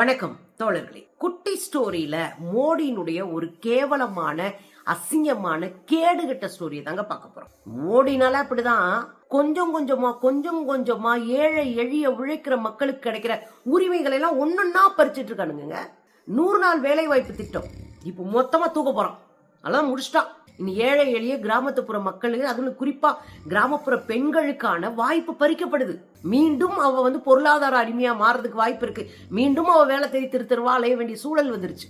வணக்கம் தோழர்களே. குட்டி ஸ்டோரியில மோடியினுடைய ஒரு கேவலமான அசிங்கமான கேடுகட்ட ஸ்டோரியை தாங்க பார்க்க போறோம். மோடினால அப்படிதான் கொஞ்சம் கொஞ்சமா கொஞ்சம் கொஞ்சமா ஏழை எளிய உழைக்கிற மக்களுக்கு கிடைக்கிற உரிமைகளை எல்லாம் ஒன்னொன்னா பறிச்சிட்டு இருக்கானுங்க நூறு நாள் வேலை வாய்ப்பு திட்டம். இப்போ மொத்தமா தூக்க போறோம் அதெல்லாம் முடிச்சிட்டான். ஏழை எளிய கிராமத்துப்புற மக்களுக்கு அதுவும் குறிப்பா கிராமப்புற பெண்களுக்கான வாய்ப்பு பறிக்கப்படுது. மீண்டும் அவ வந்து பொருளாதார அடிமையா மாறதுக்கு வாய்ப்பு இருக்கு. மீண்டும் அவ வேலை தேடி திருத்தருவா அலைய வேண்டிய சூழல் வந்துருச்சு.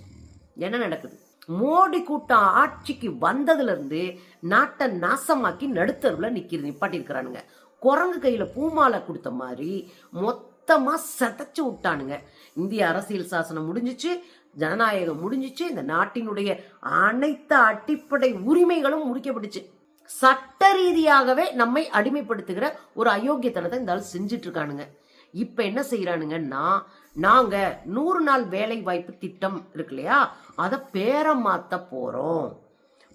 என்ன நடக்குது? மோடி கூட்டம் ஆட்சிக்கு வந்ததுல இருந்து நாட்டை நாசமாக்கி நடுத்தருவில் நிக்கிறது. நிப்பாட்டிருக்கிறானுங்க குரங்கு கையில பூமாலை கொடுத்த மாதிரி மொத்தமா சதைச்சு விட்டானுங்க. இந்திய அரசியல் சாசனம் முடிஞ்சிச்சு. ஜனநாயகம் முடிஞ்சிச்சு இந்த நாட்டினுடைய அனைத்து அடிப்படை உரிமைகளும் முடிக்கப்பட்டுச்சு. சட்ட ரீதியாகவே நம்மை அடிமைப்படுத்துகிற ஒரு அயோக்கியத்தனத்தை இந்த ஆள் செஞ்சுட்டு இருக்கானுங்க இப்ப என்ன செய்யறானுங்கன்னா நாங்க நூறு நாள் வேலை வாய்ப்பு திட்டம் இருக்கு இல்லையா? அதை பேரம் மாத்த போறோம்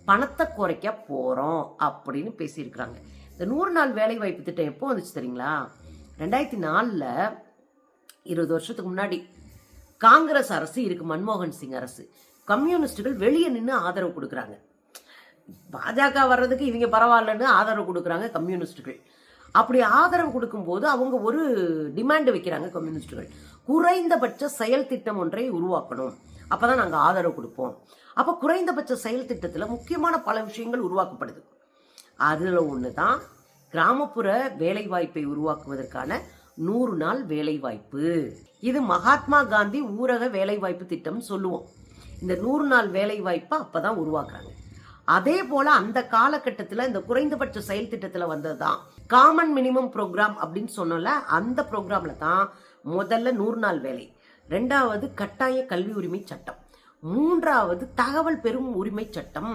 பணத்தை குறைக்க போறோம் அப்படின்னு பேசியிருக்கிறாங்க. இந்த நூறு நாள் வேலை வாய்ப்பு திட்டம் எப்போ வந்துச்சு தெரியுங்களா? ரெண்டாயிரத்தி நாலில் இருபது வருஷத்துக்கு முன்னாடி. காங்கிரஸ் அரசு இருக்கு மன்மோகன் சிங் அரசு. கம்யூனிஸ்டுகள் வெளியே நின்று ஆதரவு கொடுக்குறாங்க. பாஜக வர்றதுக்கு இவங்க பரவாயில்லன்னு ஆதரவு கொடுக்குறாங்க கம்யூனிஸ்டுகள். அப்படி ஆதரவு கொடுக்கும்போது அவங்க ஒரு டிமாண்ட் வைக்கிறாங்க கம்யூனிஸ்டுகள். குறைந்தபட்ச செயல் திட்டம் ஒன்றை உருவாக்கணும். அப்பதான் நாங்கள் ஆதரவு கொடுப்போம். அப்போ குறைந்தபட்ச செயல் திட்டத்தில் முக்கியமான பல விஷயங்கள் உருவாக்கப்படுது. அதில் ஒன்று தான் கிராமப்புற வேலைவாய்ப்பை உருவாக்குவதற்கான நூறு நாள் வேலைவாய்ப்பு. இது மகாத்மா காந்தி ஊரக வேலைவாய்ப்பு திட்டம் சொல்லுவோம். இந்த நூறு நாள் வேலைவாய்ப்பை அப்போ தான் உருவாக்குறாங்க. அதே போல அந்த காலகட்டத்தில் இந்த குறைந்தபட்ச செயல் திட்டத்தில் வந்தது தான். காமன் மினிமம் ப்ரோக்ராம் அப்படின்னு சொன்னோம்ல அந்த ப்ரோக்ராமில் தான் முதல்ல நூறு நாள் வேலை. ரெண்டாவது கட்டாய கல்வி உரிமை சட்டம். மூன்றாவது தகவல் பெறும் உரிமை சட்டம்.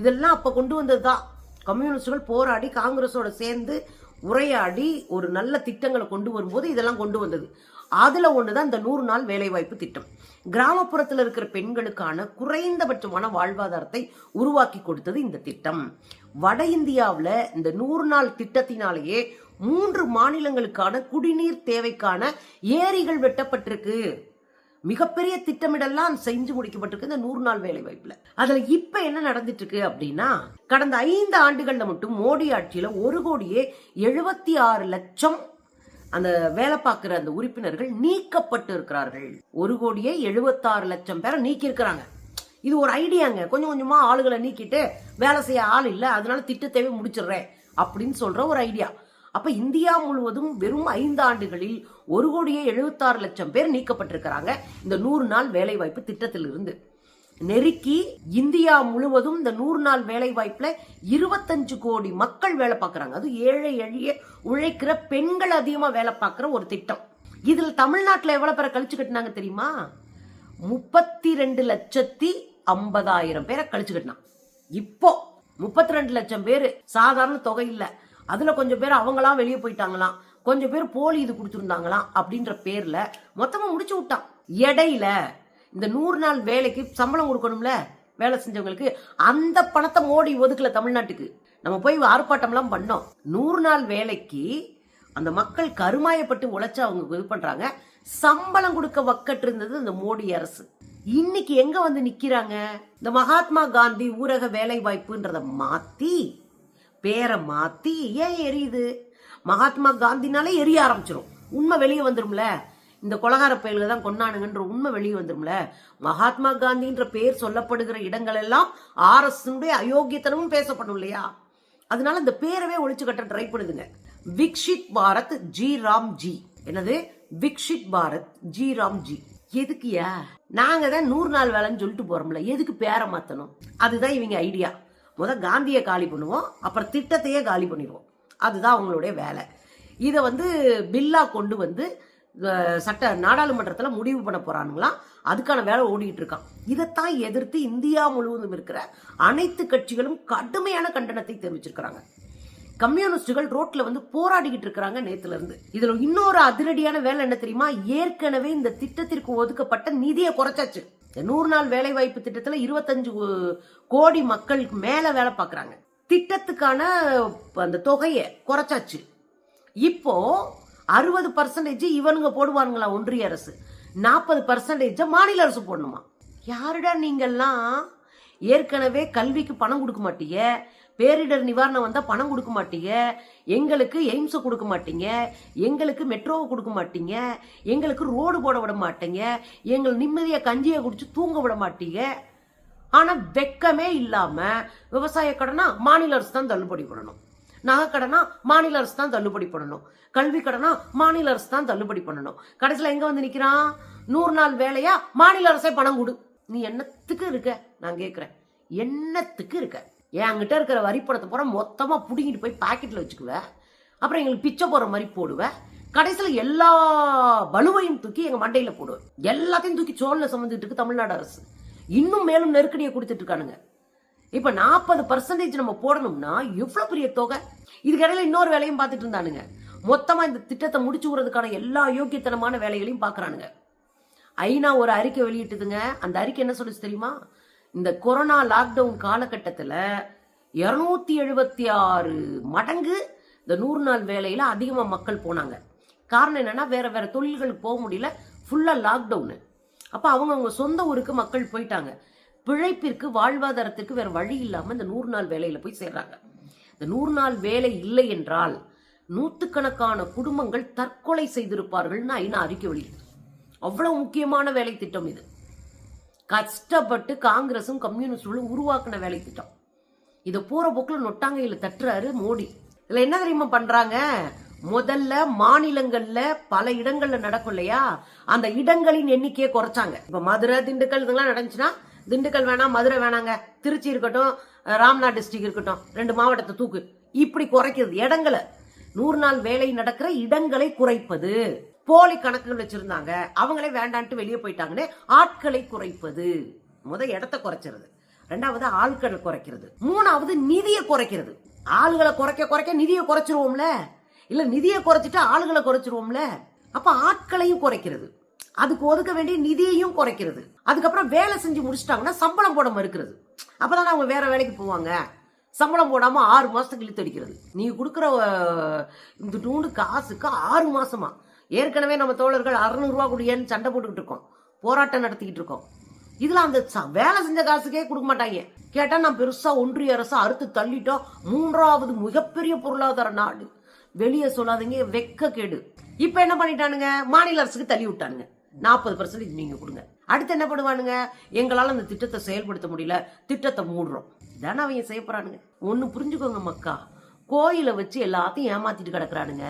இதெல்லாம் அப்போ கொண்டு வந்தது தான். கம்யூனிஸ்டுகள் போராடி காங்கிரஸோட சேர்ந்து உரையாடி ஒரு நல்ல திட்டங்களை கொண்டு வரும்போது இதெல்லாம் கொண்டு வந்தது. அதில் ஒன்று தான் இந்த நூறு நாள் வேலைவாய்ப்பு திட்டம். கிராமப்புறத்தில் இருக்கிற பெண்களுக்கான குறைந்தபட்சமான வாழ்வாதாரத்தை உருவாக்கி கொடுத்தது இந்த திட்டம். வட இந்தியாவில் இந்த நூறு நாள் திட்டத்தினாலேயே மூன்று மாநிலங்களுக்கான குடிநீர் தேவைக்கான ஏரிகள் வெட்டப்பட்டிருக்கு. மிகப்பெரிய திட்டமிடலாம் செஞ்சு முடிக்கப்பட்டிருக்கு இந்த நூறு நாள் வேலை வாய்ப்புல. அதுல இப்ப என்ன நடந்துட்டு இருக்கு அப்படின்னா கடந்த ஐந்து ஆண்டுகள்ல மட்டும் மோடி ஆட்சியில ஒரு கோடியே எழுபத்தி ஆறு லட்சம் அந்த வேலை பார்க்கிற அந்த உறுப்பினர்கள் நீக்கப்பட்டு இருக்கிறார்கள். ஒரு கோடியே எழுபத்தாறு லட்சம் பேரை நீக்கி இருக்கிறாங்க இது ஒரு ஐடியாங்க. கொஞ்சம் கொஞ்சமா ஆளுகளை நீக்கிட்டு வேலை செய்ய ஆள் இல்லை அதனால திட்டத்தேவை முடிச்சிடுறேன் அப்படின்னு சொல்ற ஒரு ஐடியா. அப்ப இந்தியா முழுவதும் வெறும் ஐந்து ஆண்டுகளில் ஒரு கோடியே எழுபத்தாறு லட்சம் பேர் நீக்கப்பட்டிருக்கிறாங்க. இந்த நூறு நாள் வேலை வாய்ப்பு திட்டத்திலிருந்து. நெருக்கி இந்தியா முழுவதும் இந்த நூறு நாள் வேலை வாய்ப்புல இருபத்தஞ்சு கோடி மக்கள் வேலை பார்க்கறாங்க. அது ஏழை எளிய உழைக்கிற பெண்கள் அதிகமா வேலை பார்க்குற ஒரு திட்டம். இதுல தமிழ்நாட்டில் எவ்வளவு பேரை கழிச்சு கட்டினாங்க தெரியுமா? முப்பத்தி ரெண்டு லட்சத்தி ஐம்பதாயிரம் பேரை கழிச்சு கட்டினான் இப்போ முப்பத்தி ரெண்டு லட்சம் பேர் சாதாரண தொகை இல்லை. அதில் கொஞ்சம் பேர் அவங்களாம் வெளியே போயிட்டாங்களாம். கொஞ்சம் பேர் போலி இது கொடுத்துருந்தாங்களாம் அப்படின்ற பேரில் மொத்தமாக முடிச்சு விட்டான். இடையில இந்த நூறு நாள் வேலைக்கு சம்பளம் கொடுக்கணும்ல வேலை செஞ்சவங்களுக்கு அந்த பணத்தை மோடி ஒதுக்கல தமிழ்நாட்டுக்கு. நம்ம போய் ஆர்ப்பாட்டம்லாம் பண்ணோம். நூறு நாள் வேலைக்கு அந்த மக்கள் கருமாயப்பட்டு உழைச்சு அவங்க இது பண்றாங்க. சம்பளம் கொடுக்க வக்கட்டு இருந்தது இந்த மோடி அரசு. இன்னைக்கு எங்க வந்து நிக்கிறாங்க? இந்த மகாத்மா காந்தி ஊரக வேலை வாய்ப்புன்றத மாத்தி பேரை மாத்தி ஏன் எரியுது? மகாத்மா காந்தினாலே எரிய ஆரம்பிச்சிடும் உண்மை வெளியே வந்துரும்ல? இந்த கொலகார பயல்க தான் கொண்டானுங்கன்ற உண்மை வெளியே வந்துரும்ல? மகாத்மா காந்தின்ற பேர் சொல்லப்படுகிற இடங்கள் எல்லாம் ஆர்எஸ்னுடைய அயோக்கியத்தனமும் பேசப்படும் இல்லையா? அதனால இந்த பேரவே ஒழிச்சு கட்ட ட்ரை பண்ணுதுங்க. Viksit Bharat G Ram G. என்னது? Viksit Bharat G Ram G. எதுக்குயா நாங்க தான் நூறு நாள் வேலைன்னு சொல்லிட்டு போறோம்ல. எதுக்கு பேரை மாத்தணும்? அதுதான் இவங்க ஐடியா முதல் காந்தியை காலி பண்ணுவோம் அப்புறம் திட்டத்தையே காலி பண்ணிடுவோம். அதுதான் அவங்களுடைய வேலை. இதை வந்து பில்லா கொண்டு வந்து சட்ட நாடாளுமன்றத்தில் முடிவு பண்ண போகிறானுங்களாம் அதுக்கான வேலை ஓடிக்கிட்டு இருக்கான். இதைத்தான் எதிர்த்து இந்தியா முழுவதும் இருக்கிற அனைத்து கட்சிகளும் கடுமையான கண்டனத்தை தெரிவிச்சிருக்கிறாங்க. கம்யூனிஸ்டுகள் ரோட்ல வந்து போராடிக்கிட்டு இருக்கிறாங்க நேத்துல இருந்து. இதுல இன்னொரு அதிரடியான வேலை என்ன தெரியுமா? ஏற்கனவே இந்த திட்டத்திற்கு ஒதுக்கப்பட்ட நிதியை குறைச்சாச்சு. நூறு நாள் வேலை வாய்ப்பு திட்டத்தில் இருபத்தஞ்சு கோடி மக்களுக்கு மேலே வேலை பார்க்குறாங்க திட்டத்துக்கான அந்த தொகையை குறைச்சாச்சு. இப்போ அறுபது பர்சன்டேஜ் இவனுங்க போடுவானுங்களா ஒன்றிய அரசு. நாற்பது பர்சன்டேஜை மாநில அரசு போடணுமா? யாருடா நீங்கள்லாம் ஏற்கனவே கல்விக்கு பணம் கொடுக்க மாட்டீங்க பேரிடர் நிவாரணம் வந்தால் பணம் கொடுக்க மாட்டீங்க. எங்களுக்கு எய்ம்ஸை கொடுக்க மாட்டீங்க. எங்களுக்கு மெட்ரோவை கொடுக்க மாட்டீங்க. எங்களுக்கு ரோடு போட விட மாட்டீங்க. எங்களை நிம்மதியாக கஞ்சியை குடிச்சு தூங்க விட மாட்டீங்க. ஆனால் வெக்கமே இல்லாமல் விவசாய கடனா மாநில அரசு தான் தள்ளுபடி பண்ணணும். நகைக்கடனா கடனா மாநில அரசு தான் தள்ளுபடி பண்ணணும். கல்வி கடனா மாநில அரசு தான் தள்ளுபடி பண்ணணும். கடைசியில் எங்கே வந்து நிற்கிறான் நூறு நாள் வேலையா மாநில அரசே பணம் கொடு. நீ என்னத்துக்கு இருக்க? நான் கேட்குறேன் என்னத்துக்கு இருக்க? என்கிட்ட இருக்கிற வரி பணத்தை பூரா மொத்தமாக புடுங்கிட்டு போய் பாக்கெட்டில் வச்சுக்குவேன் அப்புறம் எங்களுக்கு பிச்சை போடுற மாதிரி போடுவேன் கடைசியில் எல்லா பலுவையும் தூக்கி எங்கள் மண்டையில் போடுவேன். எல்லாத்தையும் தூக்கி சோழில் சுமந்துட்டு இருக்கு தமிழ்நாடு அரசு. இன்னும் மேலும் நெருக்கடியை கொடுத்துட்டு இருக்கானுங்க. நாற்பது பர்சன்டேஜ் நம்ம போடணும்னா எவ்வளோ பெரிய தொகை? இதுக்கிடையில இன்னொரு வேலையும் பார்த்துட்டு இருந்தானுங்க. மொத்தமாக இந்த திட்டத்தை முடிச்சு விடுறதுக்கான எல்லா யோக்கியத்தனமான வேலைகளையும் பார்க்குறானுங்க ஐநா ஒரு அறிக்கை வெளியிட்டதுங்க. அந்த அறிக்கை என்ன சொல்லுச்சு தெரியுமா? இந்த கொரோனா லாக்டவுன் காலகட்டத்தில் இரநூத்தி எழுபத்தி ஆறு மடங்கு இந்த நூறு நாள் வேலையில் அதிகமாக மக்கள் போனாங்க. காரணம் என்னென்னா வேற வேற தொழில்களுக்கு போக முடியல ஃபுல்லாக லாக்டவுனு அப்போ அவங்க அவங்க சொந்த ஊருக்கு மக்கள் போயிட்டாங்க. பிழைப்பிற்கு வாழ்வாதாரத்திற்கு வேற வழி இல்லாமல் இந்த நூறு நாள் வேலையில் போய் சேர்றாங்க. இந்த நூறு நாள் வேலை இல்லை என்றால் நூற்றுக்கணக்கான குடும்பங்கள் தற்கொலை செய்திருப்பார்கள்னு ஐநா அறிக்கை வெளியிடுது. அவ்வளோ முக்கியமான வேலை திட்டம் இது. கஷ்டப்பட்டு காங்கிரஸும் கம்யூனிஸ்டுகளும் உருவாக்கின வேலை திட்டம். இதை போற போக்கில் நொட்டாங்கையில் தட்டுறாரு மோடி. இதில் என்ன தெரியுமா பண்றாங்க? முதல்ல மாநிலங்கள்ல பல இடங்கள்ல நடக்கும் இல்லையா? அந்த இடங்களின் எண்ணிக்கையை குறைச்சாங்க. இப்ப மதுரை திண்டுக்கல் இதெல்லாம் நடந்துச்சுன்னா திண்டுக்கல் வேணாம் மதுரை வேணாங்க. திருச்சி இருக்கட்டும் ராம்நாத் டிஸ்ட்ரிக்ட் இருக்கட்டும் ரெண்டு மாவட்டத்தை தூக்கு. இப்படி குறைக்கிறது இடங்களை. நூறு நாள் வேலை நடக்கிற இடங்களை குறைப்பது. போலி கணக்குகள் வச்சிருந்தாங்க. அவங்களே வேண்டான்ட்டு வெளியே போயிட்டாங்கன்னு ஆட்களை குறைப்பது. முத இடத்த குறைச்சிருது. ரெண்டாவது ஆட்களை குறைக்கிறது. மூணாவது நிதியை குறைக்கிறது. ஆளுகளை குறைக்க குறைக்க நிதியை குறைச்சிருவோம்ல? இல்ல நிதியை குறைச்சிட்டு ஆளுகளை குறைச்சிருவோம்ல? அப்ப ஆட்களையும் குறைக்கிறது. அதுக்கு ஒதுக்க வேண்டிய நிதியையும் குறைக்கிறது. அதுக்கப்புறம் வேலை செஞ்சு முடிச்சிட்டாங்கன்னா சம்பளம் போட மறுக்கிறது அப்பதான் அவங்க வேற வேலைக்கு போவாங்க. சம்பளம் போடாம ஆறு மாசத்துக்கு இழுத்து அடிக்கிறது. நீ கொடுக்குற இந்த நூண்டு காசுக்கு ஆறு மாசமா? ஏற்கனவே நம்ம தோழர்கள் அறுநூறுவா குடியேன்னு சண்டை போட்டுக்கிட்டு இருக்கோம்? போராட்டம் நடத்திக்கிட்டு இருக்கோம். இதில் அந்த ச- வேலை செஞ்ச காசுக்கே கொடுக்க மாட்டாங்க. கேட்டால் நான் பெருசாக ஒன்றிய அரசு அறுத்து தள்ளிட்டோம். மூன்றாவது மிகப்பெரிய பொருளாதார நாடு. வெளியே சொல்லாதீங்க வெக்க கேடு. இப்போ என்ன பண்ணிட்டானுங்க? மாநில அரசுக்கு தள்ளி விட்டானுங்க. நாற்பது பர்சன்டேஜ் நீங்கள் கொடுங்க. அடுத்து என்ன பண்ணுவானுங்க? எங்களால் அந்த திட்டத்தை செயல்படுத்த முடியல. திட்டத்தை மூடுறோம். தானே அவங்க செய்யப்படுறானுங்க ஒன்று புரிஞ்சுக்கோங்க மக்கா. கோயிலை வச்சு எல்லாத்தையும் ஏமாத்திட்டு கிடக்குறானுங்க.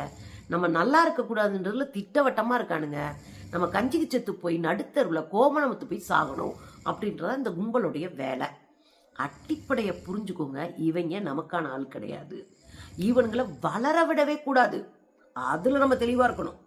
நம்ம நல்லா இருக்கக்கூடாதுன்றதுல திட்டவட்டமாக இருக்கானுங்க. நம்ம கஞ்சிக்கு செத்து போய் நடுத்தருவில் கோமணமத்து போய் சாகணும் அப்படின்றத இந்த கும்பலுடைய வேலை. அட்டிப்படையை புரிஞ்சுக்கோங்க. இவங்க நமக்கான ஆள் கிடையாது. ஈவன்களை வளர விடவே கூடாது. அதில் நம்ம தெளிவாக இருக்கணும்.